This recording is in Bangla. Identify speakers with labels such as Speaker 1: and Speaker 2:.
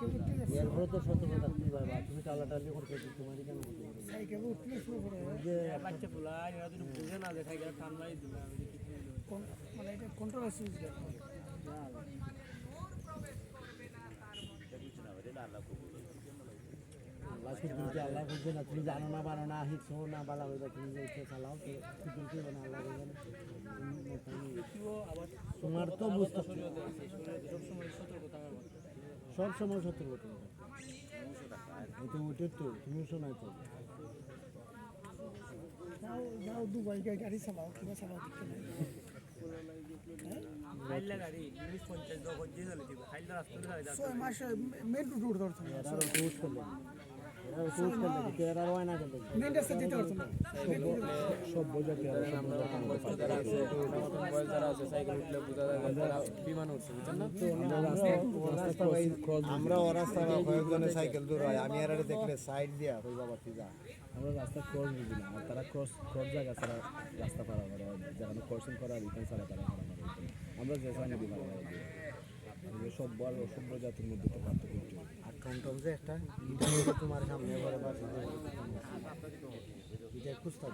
Speaker 1: এরপরে তো সতর্ক থাকতে পারবা তুমি টালাটালি করতে তোমারই কেন
Speaker 2: সাইকেল উঠলে শুরু করে
Speaker 1: যে
Speaker 3: বাচ্চা পোলা এরা যদি বুঝে না
Speaker 1: জানো না পারো না হিকছো না বালা তুমি যে ইচ্ছে চালাও তো আল্লাহ তোমার তো বুঝতে
Speaker 3: আছে সতর্ক কথা
Speaker 1: সব সময় সতর্ক তুমি তো উঠে তো তুমিও শোনাই তো।
Speaker 2: যাও যাও দুবাই গাড়ি চালাও কিংবা চালাও
Speaker 3: যাচ্ছে
Speaker 2: ছয় মাস মেন রুট উঠতে
Speaker 4: আমরা রাস্তা কয়েকজনে সাইকেল দূর হয়, আমি এর দেখলে সাইড দিয়া ওই বাবা যা
Speaker 1: আমরা রাস্তা ক্রস বুঝি না, আর তারা ক্রস ক্রস জায়গা ছাড়া রাস্তা পারা করে যেখানে ক্রসিং করা রিটার্ন ছাড়া তারা করে আমরা যে সাইনে এগুলো সব বড় অসভ্য জাতির মধ্যে তো পার্থক্য।
Speaker 4: আর টমটম যে একটা এটা তোমার সামনে এবারে বাসে এটা খুঁজতে